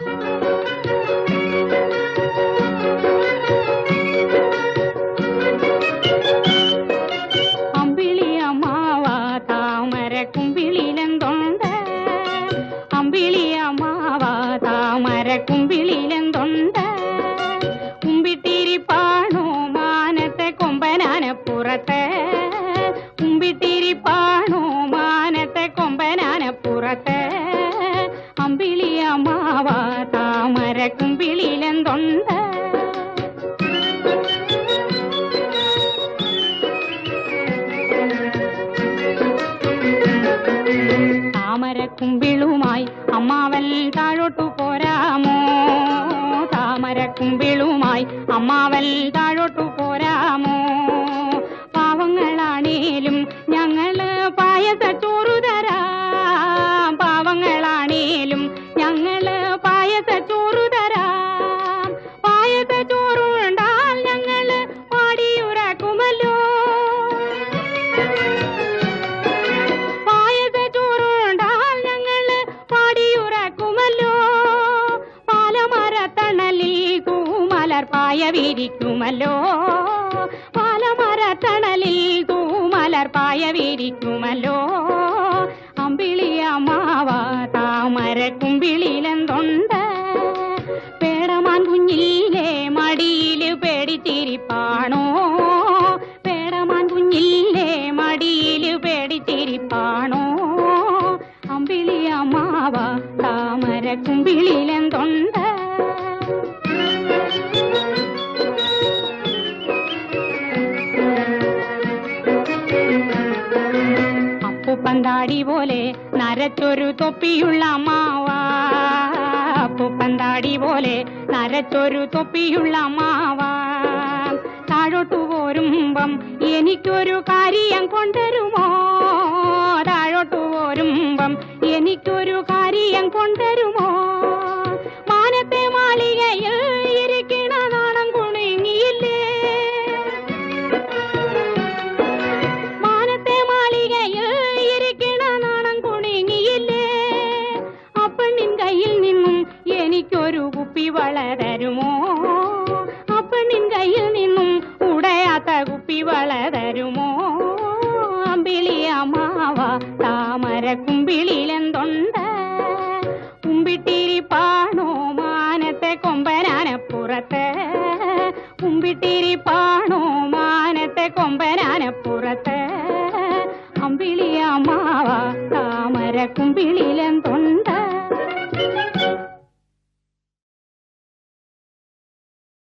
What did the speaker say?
അമ്പിളി അമ്പിളി അമ്മാവ താമര കുമ്പിളിലെന്തുണ്ട് താമരക്കുമ്പിളുമായി അമ്മാവൻ താഴോട്ടു പോരാമോ താമരക്കുമ്പിളുമായി അമ്മാവൻ തൂമലർ പായ വിരിക്കുമല്ലോ. പാലമരത്തണലിൽ തൂമലർ പായ വിരിക്കുമല്ലോ. അമ്പിളി അമ്മാവ താമര കുമ്പിളിലെന്തുണ്ട്? പേടമാൻ കുഞ്ഞിലെ മടിയിൽ പേടിച്ചിരിപ്പാണോ? പേടമാൻ കുഞ്ഞിലെ മടിയിൽ പേടിച്ചിരിപ്പാണോ? അമ്പിളി അമ്മാവ താമര കുമ്പിളിലെന്തുണ്ട്? അപ്പുപ്പന്താടി പോലെ നരച്ചൊരു തൊപ്പിയുള്ള മാവ. പൂപ്പന്താടി പോലെ നരച്ചൊരു തൊപ്പിയുള്ള മാവ. താഴോട്ടു പോരുമ്പം എനിക്കൊരു കാര്യം കൊണ്ടുവരുമോ താഴോട്ടു പോരുമ്പം എനിക്കൊരു കാര്യം കൊണ്ട് എനിക്കൊരു കുപ്പി വളതരുമോ? അപ്പണിൻ കയ്യിൽ നിന്നും ഉടയാത്ത കുപ്പി വളതരുമോ? അമ്പിളി മാവ താമര കുമ്പിളിലെന്തുണ്ട്